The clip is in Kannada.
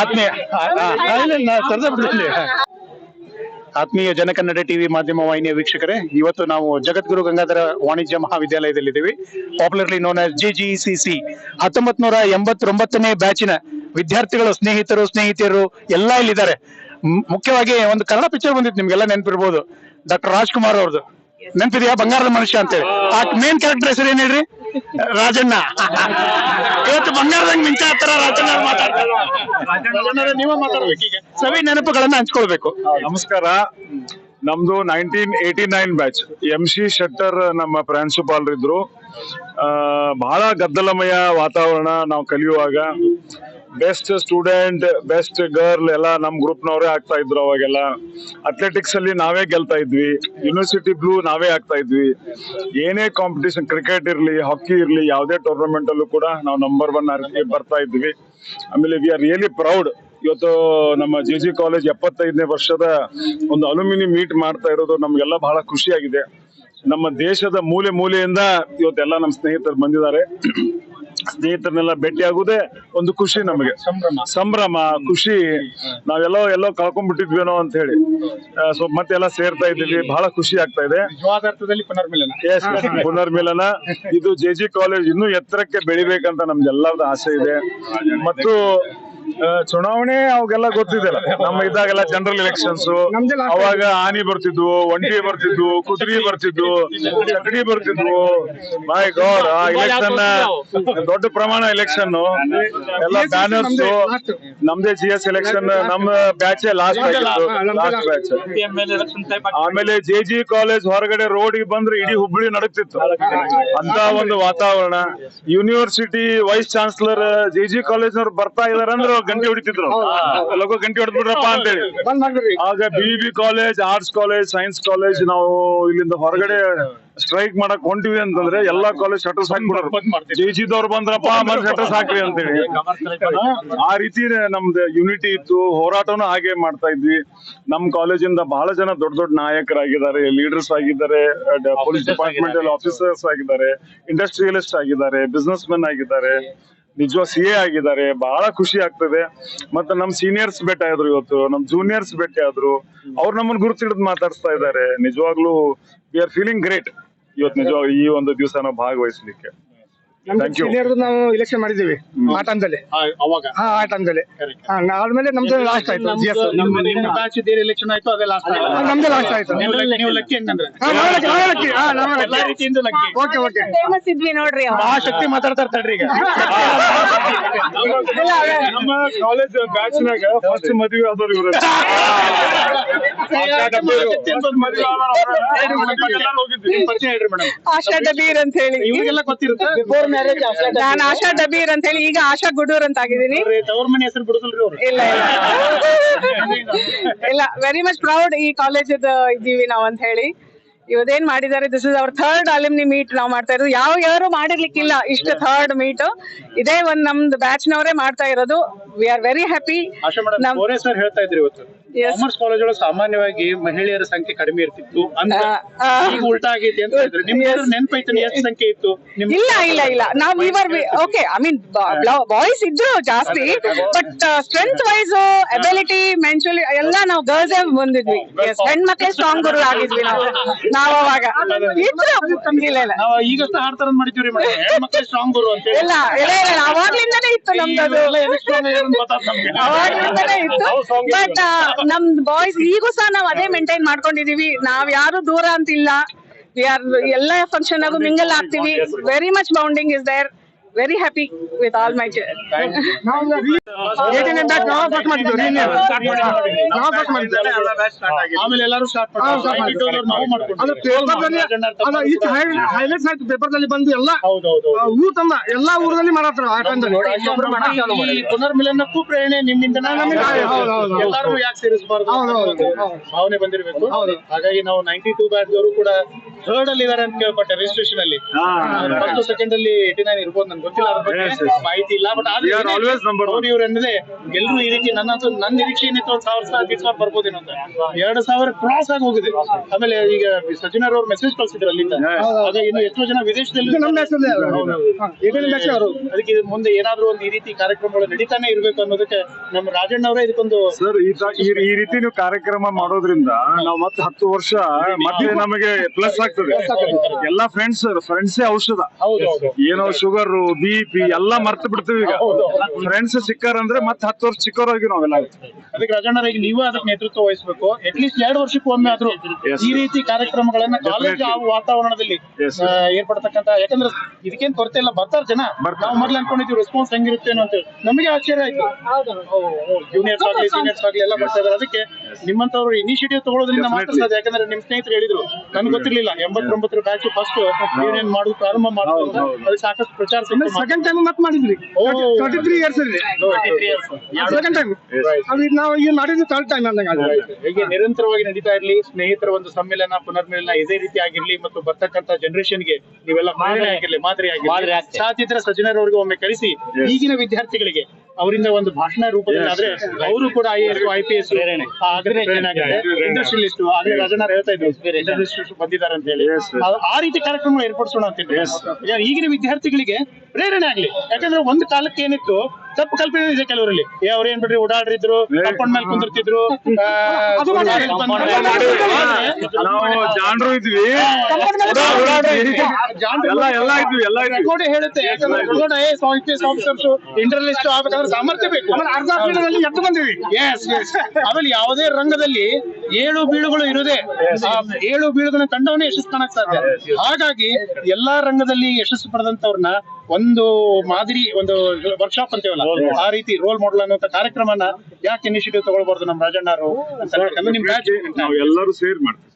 ಆತ್ಮೀಯ. ಆತ್ಮೀಯ. ಜನಕನ್ನಡ ಟಿವಿ ಮಾಧ್ಯಮ ವಾಹಿನಿಯ ವೀಕ್ಷಕರೇ ಇವತ್ತು ನಾವು ಜಗದ್ಗುರು ಗಂಗಾಧರ ವಾಣಿಜ್ಯ ಮಹಾವಿದ್ಯಾಲಯದಲ್ಲಿದ್ದೀವಿ. Popularly known as G C C ಹತ್ತೊಂಬತ್ ನೂರ ಎಂಬತ್ತೊಂಬತ್ತನೇ ಬ್ಯಾಚಿನ ವಿದ್ಯಾರ್ಥಿಗಳು ಸ್ನೇಹಿತರು ಸ್ನೇಹಿತೆಯರು ಎಲ್ಲಾ ಇಲ್ಲಿದ್ದಾರೆ. ಮುಖ್ಯವಾಗಿ ಒಂದು ಕನ್ನಡ ಪಿಕ್ಚರ್ ಬಂದಿತ್ತು ನಿಮ್ಗೆಲ್ಲ ನೆನಪಿರ್ಬೋದು. ಡಾಕ್ಟರ್ ರಾಜ್ಕುಮಾರ್ ಅವ್ರದ್ದು. ನೆನಪಿದೆಯಾ? ಬಂಗಾರದ ಮನುಷ್ಯ ಅಂತೇಳಿ. ಆ ಮೇನ್ ಕ್ಯಾರೆಕ್ಟರ್ ಹೆಸರು ಏನ್ ಹೇಳ್ರಿ? ರಾಜಣ್ಣ. ಇವತ್ತು ಬಂಗಾರದಂಗ್ ಮಿಂಚ ಹತ್ತಾರ ರಾಜಣ್ಣ ಮಾತಾಡ್ತಾರೆ ನೀವ ಮಾತಾಡ್ಬೇಕು ಈಗ ಸವಿ ನೆನಪುಗಳನ್ನ ಹಂಚ್ಕೊಳ್ಬೇಕು. ನಮಸ್ಕಾರ. ನಮ್ದು nineteen eighty nine batch M C Shettar ನಮ್ಮ ಪ್ರಾಂಶುಪಾಲರಿದ್ರು. ಆ, ಬಹಳ ಗದ್ದಲಮಯ ವಾತಾವರಣ ನಾವು ಕಲಿಯುವಾಗ. ಬೆಸ್ಟ್ ಸ್ಟೂಡೆಂಟ್ ಬೆಸ್ಟ್ ಗರ್ಲ್ ಎಲ್ಲ ನಮ್ಮ ಗ್ರೂಪ್ನವರೇ ಆಗ್ತಾ ಇದ್ರು ಅವಾಗೆಲ್ಲ. ಅಥ್ಲೆಟಿಕ್ಸ್ ಅಲ್ಲಿ ನಾವೇ ಗೆಲ್ತಾ ಇದ್ವಿ. ಯೂನಿವರ್ಸಿಟಿ ಬ್ಲೂ ನಾವೇ ಆಗ್ತಾ ಇದ್ವಿ. ಏನೇ ಕಾಂಪಿಟೇಷನ್ ಕ್ರಿಕೆಟ್ ಇರ್ಲಿ ಹಾಕಿ ಇರ್ಲಿ, ಯಾವುದೇ ಟೂರ್ನಮೆಂಟ್ ಅಲ್ಲೂ ಕೂಡ ನಾವು ನಂಬರ್ ಒನ್ ಬರ್ತಾ ಇದ್ವಿ. ಆಮೇಲೆ ವಿ ಆರ್ ರಿಯಲಿ ಪ್ರೌಡ್ ಇವತ್ತು ನಮ್ಮ ಜೆ ಜಿ ಕಾಲೇಜ್ ಎಪ್ಪತ್ತೈದನೇ ವರ್ಷದ ಒಂದು ಅಲುಮಿನಿ ಮೀಟ್ ಮಾಡ್ತಾ ಇರೋದು ನಮ್ಗೆಲ್ಲ ಬಹಳ ಖುಷಿಯಾಗಿದೆ. ನಮ್ಮ ದೇಶದ ಮೂಲೆ ಮೂಲೆಯಿಂದ ಇವತ್ತೆಲ್ಲ ನಮ್ಮ ಸ್ನೇಹಿತರು ಬಂದಿದ್ದಾರೆ. ಸ್ನೇಹಿತರನ್ನೆಲ್ಲ ಭೇಟಿ ಆಗುದೇ ಒಂದು ಖುಷಿ ನಮಗೆ. ಸಂಭ್ರಮ. ಖುಷಿ. ನಾವೆಲ್ಲೋ ಎಲ್ಲೋ ಕಳ್ಕೊಂಡ್ಬಿಟ್ಟಿದ್ವೇನೋ ಅಂತ ಹೇಳಿ. ಸೊ ಮತ್ತೆಲ್ಲ ಸೇರ್ತಾ ಇದ್ದೀವಿ. ಬಹಳ ಖುಷಿ ಆಗ್ತಾ ಇದೆ. ಪುನರ್ಮಿಲನ. ಎಸ್ ಪುನರ್ಮಿಲನ. ಇದು ಜೆ ಜಿ ಕಾಲೇಜ್ ಇನ್ನೂ ಎತ್ತರಕ್ಕೆ ಬೆಳಿಬೇಕಂತ ನಮ್ಗೆಲ್ಲರದ ಆಸೆ ಇದೆ. ಮತ್ತು ಚುನಾವಣೆ ಅವಾಗೆಲ್ಲ ಗೊತ್ತಿದ್ದಲ್ಲ ನಮ್ಮ ಇದ್ದಾಗೆಲ್ಲ ಜನರಲ್ ಎಲೆಕ್ಷನ್ಸ್ ಅವಾಗ ಆನಿ ಬರ್ತಿದ್ವು ಒಂಟಿ ಬರ್ತಿದ್ವು ಕುದುರೆ ಬರ್ತಿದ್ವು ಚಕಡಿ ಬರ್ತಿದ್ವು. ಮೈ ಗಾಡ್ ಆ ಎಲೆಕ್ಷನ್ ದೊಡ್ಡ ಪ್ರಮಾಣ ಎಲೆಕ್ಷನ್ ಎಲ್ಲ ಬ್ಯಾನರ್ಸ್ ನಮ್ದೇ ಜಿ ಎಸ್ ಎಲೆಕ್ಷನ್ ನಮ್ಮ ಬ್ಯಾಚ್ ಲಾಸ್ಟ್ ಆಗಿತ್ತು ಲಾಸ್ಟ್ ಬ್ಯಾಚ್ ಆಮೇಲೆ ಜೆ ಜಿ ಕಾಲೇಜ್ ಹೊರಗಡೆ ರೋಡಿಗೆ ಬಂದ್ರೆ ಇಡೀ ಹುಬ್ಬಳ್ಳಿ ನಡುತ್ತಿತ್ತು ಅಂತ ಒಂದು ವಾತಾವರಣ. University vice chancellor J G college ನವ್ರು ಬರ್ತಾ ಇದಾರೆ ಅಂದ್ರೆ ಗಂಟೆ ಹೊಡಿತಿದ್ರು ಲಗು ಗಂಟೆ ಹೊಡೆದ್ಬಿಡ್ರಪ್ಪ ಅಂತೇಳಿ. ಆಗ B B college arts college science college ನಾವು ಇಲ್ಲಿಂದ ಹೊರಗಡೆ ಸ್ಟ್ರೈಕ್ ಮಾಡಕ್ ಹೊಂಟಿವಿ ಅಂತಂದ್ರೆ ಎಲ್ಲಾ ಕಾಲೇಜ್ ಶಟರ್ಸ್ ಹಾಕ್ಬಿಡೋರು. ಜೆಜಿದವ್ರು ಬಂದ್ರಪ್ಪ ಮತ್ತೆ ಶಟರ್ಸ್ ಹಾಕ್ರಿ ಅಂತೇಳಿ. ಆ ರೀತಿ ನಮ್ದು ಯುನಿಟಿ ಇತ್ತು. ಹೋರಾಟನೂ ಹಾಗೆ ಮಾಡ್ತಾ ಇದ್ವಿ. ನಮ್ ಕಾಲೇಜಿಂದ ಬಹಳ ಜನ ದೊಡ್ಡ ದೊಡ್ಡ ನಾಯಕರಾಗಿದ್ದಾರೆ ಲೀಡರ್ಸ್ ಆಗಿದ್ದಾರೆ ಪೊಲೀಸ್ ಡಿಪಾರ್ಟ್ಮೆಂಟ್ ಅಲ್ಲಿ ಆಫೀಸರ್ಸ್ ಆಗಿದ್ದಾರೆ ಇಂಡಸ್ಟ್ರಿಯಲಿಸ್ಟ್ ಆಗಿದ್ದಾರೆ ಬಿಸ್ನೆಸ್ ಮೆನ್ ಆಗಿದ್ದಾರೆ. ನಿಜವಾಗ ಸಿ ಎ ಆಗಿದ್ದಾರೆ, ಬಹಳ ಖುಷಿ ಆಗ್ತದೆ. ಮತ್ತೆ ನಮ್ ಸೀನಿಯರ್ಸ್ ಭೇಟಿ ಆದ್ರು ಇವತ್ತು, ನಮ್ ಜೂನಿಯರ್ಸ್ ಭೇಟಿ ಆದ್ರು, ಅವ್ರು ನಮ್ಮನ್ನ ಗುರುತಿಡಿದ್ ಮಾತಾಡ್ತಾ ಇದ್ದಾರೆ. ನಿಜವಾಗ್ಲೂ ವಿ ಆರ್ ಫೀಲಿಂಗ್ ಗ್ರೇಟ್ ಇವತ್ತು ನಿಜವಾಗ ಈ ಒಂದು ದಿವಸ ನಾವು ಭಾಗವಹಿಸ್ಲಿಕ್ಕೆ. ಸೀನಿಯರ್ ನಾವು ಇಲೆಕ್ಷನ್ ಮಾಡಿದೀವಿ ಆ ಟೈಮ್ದಲ್ಲಿ ಅವಾಗ. ಹಾ ಆ ಟೈಮ್ದಲ್ಲಿ ಆದ್ಮೇಲೆ ನಮ್ದು ಲಾಸ್ಟ್ ಆಯ್ತು. ಜಿ ಎಸ್ ಎಲೆಕ್ಷನ್ ಆಯ್ತು ಅದೇ ಲಾಸ್ಟ್ ನಮ್ದು ಲಾಸ್ಟ್ ಆಯ್ತು. ನೀವು ಲಕ್ಕಿ ಹಂಗಂದ್ರೆ? ಲಕ್ಕಿ, ಎಲ್ಲಾ. ರೀತಿಯಿಂದ ಓಕೆ ಓಕೆ ಫೇಮಸ್ ಇದ್ವಿ ನೋಡ್ರಿ. ಆ ಶಕ್ತಿ ಮಾತಾಡ್ತಾ ಇರ್ತಾಳ್ರಿ ಈಗ. ನಮ್ಮ ಕಾಲೇಜ್ ಬ್ಯಾಚ್ ನಾಗ ಫಸ್ಟ್ ಮದುವೆ ಆದವ್ರು ಇವ್ರು. ಆಶಾ ಡಬೀರ್ ಅಂತ ಹೇಳಿ. ನಾನು ಆಶಾ ಡಬೀರ್ ಅಂತ ಹೇಳಿ ಈಗ ಆಶಾ ಗುಡೂರ್ ಅಂತ ಆಗಿದ್ದೀನಿ. ತವ್ರ ಮನೆ ಹೆಸರು ಬಿಡುದಿಲ್ರಿ ಅವ್ರು? ಇಲ್ಲ ಇಲ್ಲ. ಇಲ್ಲ ವೆರಿ ಮಚ್ ಪ್ರೌಡ್ ಈ ಕಾಲೇಜ್ ಇದ್ದೀವಿ ನಾವ್ ಅಂತ ಹೇಳಿ. ಇವತ್ತೇನ್ ಮಾಡಿದ್ದಾರೆ this is our third alumni meet ನಾವು ಮಾಡ್ತಾ ಇರೋದು. ಯಾವ ಯಾರು ಮಾಡಿರ್ಲಿಕ್ಕಿಲ್ಲ ಇಷ್ಟು ಥರ್ಡ್ ಮೀಟ್ ಇದೇ ಒಂದ್ ನಮ್ದು ಬ್ಯಾಚ್ ನವರೇ ಮಾಡ್ತಾ ಇರೋದು. We are very happy sir ಹೇಳ್ತಾ ಇದ್ರಿ ಇವತ್ತು. ಕಾಮರ್ಸ್ ಕಾಲೇಜ್ ಒಳಗೆ ಸಾಮಾನ್ಯವಾಗಿ ಮಹಿಳೆಯರ ಸಂಖ್ಯೆ ಕಡಿಮೆ ಇರ್ತಿತ್ತು. ಅಂದ್ರೆ. ಈಗ ಉಲ್ಟಾ ಆಗೈತಿ ಅಂತ ಹೇಳಿದ್ರು ನಿಮ್ಗೆ ಎಷ್ಟು ಸಂಖ್ಯೆ ಇತ್ತು? ಇಲ್ಲ ಇಲ್ಲ ಇಲ್ಲ. ನಾವು are okay I mean boys ಇದ್ರು ಜಾಸ್ತಿ but strength wise ability mentally ಎಲ್ಲ ನಾವು ಗರ್ಲ್ಸ್ ಬಂದಿದ್ವಿ. ಹೆಣ್ ಹೆಣ್ಮಕ್ಳೇ ಸ್ಟ್ರಾಂಗ್ ಗುರು ಆಗಿದ್ವಿ ನಾವು. ನಾವು ಅವಾಗ. ಇಲ್ಲ ಇಲ್ಲ. ಈಗ ಹೆಣ್ಮಕ್ಳು ಸ್ಟ್ರಾಂಗ್ ಗುರು ಅಂತ ಇಲ್ಲ ಇಲ್ಲ ಇಲ್ಲ. ಅವಾಗ್ಲಿಂದಾನೇ ಇತ್ತು ನಮ್ದು ಬಟ್ ನಮ್ ಬಾಯ್ಸ್ ಈಗೂ ಸಹ ನಾವ್ ಅದೇ ಮೇಂಟೈನ್ ಮಾಡ್ಕೊಂಡಿದೀವಿ. ನಾವ್ ಯಾರು ದೂರ ಅಂತಿಲ್ಲ. ವಿ ಆರ್ ಎಲ್ಲ ಫಂಕ್ಷನ್ ಆಗು ಮಿಂಗಲ್ ಆಗ್ತೀವಿ. Very much bonding is there very happy with all my ಆಮೇಲೆ ಎಲ್ಲರೂ ಸ್ಟಾರ್ಟ್ ಮಾಡ್ತಾರೆ. ಹೈಲೈಟ್ಸ್ ಆಯ್ತು ಪೇಪರ್ದಲ್ಲಿ ಬಂದು ಎಲ್ಲ ಊರ್ ತಂದ ಎಲ್ಲಾ ಊರಲ್ಲಿ ಈ ಪುನರ್ಮಿಲನಕ್ಕೂ ಪ್ರೇರಣೆ ನಿಮ್ಮಿಂದ. ಎಲ್ಲರೂ ಯಾಕೆ ಸೇರಿಸಬಾರ್ದು. ಭಾವನೆ ಬಂದಿರಬೇಕು. ಹಾಗಾಗಿ ನಾವು ನೈನ್ಟಿ ಟೂ ಬ್ಯಾಚ್ ಅವರು ಕೂಡ ಥರ್ಡ್ ಅಲ್ಲಿ ಇದಾರೆ ಅಂತ ಕೇಳ್ಪಟ್ಟೆ ರಿಜಿಸ್ಟ್ರೇಷನ್ ಅಲ್ಲಿ. ಫಸ್ಟ್ ಸೆಕೆಂಡ್ ಅಲ್ಲಿ ಏಟಿ ನೈನ್ ಇರ್ಬೋದು ನನ್ಗೆ ಗೊತ್ತಿಲ್ಲ ಅದ್ರ ಬಗ್ಗೆ. ಮಾಹಿತಿ ಇಲ್ಲ ಬಟ್ ಆದ್ರೆ ಇವ್ರು ಅನ್ನದೆ ಎಲ್ಲರೂ ಈ ರೀತಿ ನನ್ನ ನನ್ನ ನಿರೀಕ್ಷೆ ಏನಿತ್ತು ಒಂದ್ ಸಾವಿರ ಸಾವಿರ ಸಾವಿರ ಬರ್ಬೋದೇನೋ ಅಂತ. ಎರಡು ಸಾವಿರ ಕ್ರಾಸ್ ಆಗಿ ಹೋಗಿದೆ. ಆಮೇಲೆ ಈಗ ಸಚಿನ್ ಅವ್ರು ಮೆಸೇಜ್ ಕಳ್ಸಿದ್ರು ಅಲ್ಲಿಂದ. ಅದೇ ಇನ್ನು ಎಷ್ಟೋ ಜನ ವಿದೇಶದಲ್ಲಿ ಅದಕ್ಕೆ ಇದು ಮುಂದೆ ಏನಾದ್ರು ಒಂದು ಈ ರೀತಿ ಕಾರ್ಯಕ್ರಮಗಳು ನಡೀತಾನೆ ಇರ್ಬೇಕು ಅನ್ನೋದಕ್ಕೆ ನಮ್ಮ ರಾಜಣ್ಣ ಅವರೇ ಇದಕ್ಕೊಂದು ಸರ್ ಈ ತ- ಈ ಈ ರೀತಿ ನೀವು ಕಾರ್ಯಕ್ರಮ ಮಾಡೋದ್ರಿಂದ ನಾವು ಮತ್ತೆ ಹತ್ತು ವರ್ಷ ಮತ್ತೆ ನಮಗೆ ಪ್ಲಸ್ ಆಗ್ತದೆ. ಎಲ್ಲಾ ಫ್ರೆಂಡ್ಸ್ ಫ್ರೆಂಡ್ಸ್ ಔಷಧ. ಹೌದು ಹೌದು ಏನೋ ಶುಗರ್ ಬಿ ಪಿ ಎಲ್ಲಾ ಮರ್ತು ಬಿಡ್ತೀವಿ ಈಗ. ಫ್ರೆಂಡ್ಸ್ ಸಿಕ್ಕಾರಂದ್ರೆ ಮತ್ತೆ ಹತ್ತು ವರ್ಷ ಚಿಕ್ಕವರಾಗಿ ನಾವೆಲ್ಲ ಅದಕ್ಕೆ ರಾಜಣ್ಣ ಈಗ ನೀವು ಅದಕ್ಕೆ ನೇತೃತ್ವ ವಹಿಸಬೇಕು. ಅಟ್ಲೀಸ್ಟ್ ಎರಡು ವರ್ಷಕ್ಕೆ ಒಮ್ಮೆ ಆದ್ರೂ ಈ ರೀತಿ ಕಾರ್ಯಕ್ರಮಗಳನ್ನ ಕಾಲೇಜ್ ಆ ವಾತಾವರಣದಲ್ಲಿ ಏರ್ಪಡ್ತಕ್ಕಂತ ಯಾಕಂದ್ರೆ ಇದಕ್ಕೇನ್ ಕೊರತೆ ಇಲ್ಲ ಬರ್ತಾರ ಜನ. ನಾವು ಮೊದ್ಲು ಅನ್ಕೊಂಡಿದ್ವಿ ರೆಸ್ಪಾನ್ಸ್ ಹೆಂಗಿರುತ್ತೆ ಅಂತ ನಮಗೆ ಆಶ್ಚರ್ಯ ಆಯ್ತು. ಜೂನಿಯರ್ಸ್ ಆಗ್ಲಿ ಸೀನಿಯರ್ಸ್ ಆಗ್ಲಿ ಎಲ್ಲ ಬರ್ತಾ ಇದಾರೆ. ಅದಕ್ಕೆ ನಿಮ್ಮಂತವ್ರು ಇನಿಷಿಯೇಟಿವ್ ತಗೊಳ್ಳೋದ್ರಿಂದ ಮಾತ್ರ. ಸಾಧ್ಯ. ಯಾಕಂದ್ರೆ ನಿಮ್ ಸ್ನೇಹಿತರು ಹೇಳಿದ್ರು ನನ್ಗೆ ಗೊತ್ತಿರ್ಲಿಲ್ಲ ಎಂಬತ್ತೊಂಬತ್ತರ ಬ್ಯಾಚ್ ಫಸ್ಟ್ ಯೂನಿಯನ್ ಮಾಡುದು ಪ್ರಾರಂಭ ಮಾಡುದು ಅದು. ಸಾಕಷ್ಟು ಪ್ರಚಾರ. ಸೆಕೆಂಡ್ ಟೈಮ್ ಮತ್ತೆ ಮಾಡಿದ್ರಿ. ತ್ರೀ ಇಯರ್ಸ್ ಅಲ್ಲಿ. ಸೆಕೆಂಡ್ ಟೈಮ್ ಅದು ನಾವು ಈಗ ಮಾಡಿದ್ದು ಥರ್ಡ್ ಟೈಮ್ ಅಂದಂಗ ಅದು. ಹೀಗೆ ನಿರಂತರವಾಗಿ ನಡೀತಾ ಇರ್ಲಿ ಸ್ನೇಹಿತರ ಒಂದು ಸಮ್ಮೇಳನ ಪುನರ್ಮಿಲನ ಇದೇ ರೀತಿ ಆಗಿರ್ಲಿ ಮತ್ತು ಬರ್ತಕ್ಕಂತ ಜನರೇಷನ್ಗೆ ನೀವೆಲ್ಲ ಮಾದರಿ ಆಗಿರ್ಲಿ ಮಾದರಿ ಆಗಿರ್ಲಿ. ಸಾಧ್ಯ ಸಜ್ಜನರವರೆಗೂ ಒಮ್ಮೆ ಕರೆಸಿ ಈಗಿನ ವಿದ್ಯಾರ್ಥಿಗಳಿಗೆ ಅವರಿಂದ ಒಂದು ಭಾಷಣ ರೂಪದಲ್ಲಿ ಆದ್ರೆ ಅವರು ಕೂಡ I S I P S ಪ್ರೇರಣೆ. ಇಂಡಸ್ಟ್ರಿಯಲಿಸ್ಟ್ ಆದ್ರೆ ರಾಜಣ್ಣ ಹೇಳ್ತಾ ಇದ್ರು ಇಂಡಸ್ಟ್ರಿಯಲಿಸ್ಟ್ ಬಂದಿದ್ದಾರೆ ಅಂತ ಹೇಳಿ. ಆ- ರೀತಿ ಕಾರ್ಯಕ್ರಮ ಏರ್ಪಡಿಸೋಣ ಅಂತ ಹೇಳಿ. ಈಗ ಈಗಿನ ವಿದ್ಯಾರ್ಥಿಗಳಿಗೆ ಪ್ರೇರಣೆ ಆಗ್ಲಿ. ಯಾಕಂದ್ರೆ ಒಂದು ಕಾಲಕ್ಕೆ ಏನಿತ್ತು ತಪ್ಪು ಕಲ್ಪನೆ ಇದೆ ಕೆಲವರಲ್ಲಿ. ಏ ಅವ್ರ ಏನ್ ಬಿಡ್ರಿ ಓಡಾಡ್ರಿದ್ರು ಕಂಪೌಂಡ್ ಮೇಲೆ ಕುಂದಿರ್ತಿದ್ರು ಜಾಣರು ಇದ್ವಿ. ರೆಕಾರ್ಡ್ ಹೇಳುತ್ತೆ. ಇಂಟರ್ಲಿಸ್ಟ್ ಆಗ್ಬೇಕಾದ್ರೆ ಸಾಮರ್ಥ್ಯ ಬೇಕು. ಆಮೇಲೆ ಅರ್ಧ ಪೀರಿಯಡ್ ಎದ್ದು ಬಂದಿವಿ ಎಸ್ ಎಸ್ ಆಮೇಲೆ ಯಾವುದೇ ರಂಗದಲ್ಲಿ ಏಳು ಬೀಳುಗಳು ಇರುದೇ ಆ ಏಳು ಬೀಳುಗಳನ್ನ ಕಂಡವನೇ ಯಶಸ್ಸು ಕಾಣಕ್ ಸಾಧ್ಯ. ಹಾಗಾಗಿ ಎಲ್ಲಾ ರಂಗದಲ್ಲಿ ಯಶಸ್ಸು ಪಡೆದಂತವ್ರನ್ನ ಒಂದು ಮಾದರಿ ಒಂದು ವರ್ಕ್ಶಾಪ್ ಅಂತೇವಲ್ಲ ಆ ರೀತಿ ರೋಲ್ ಮಾಡಲ್ ಅನ್ನುವಂತ ಕಾರ್ಯಕ್ರಮನ ಯಾಕೆ ಇನಿಷಿಯೇಟಿವ್ ತಗೊಳ್ಬಾರ್ದು ನಮ್ಮ ರಾಜಣ್ಣ ಅವರು ಅಂತ ಹೇಳ್ಕೊಂಡು ನಿಮ್ ಬ್ಯಾಚ್ ನಾವು ಎಲ್ಲರೂ ಸೇರ್ ಮಾಡ್ತೀವಿ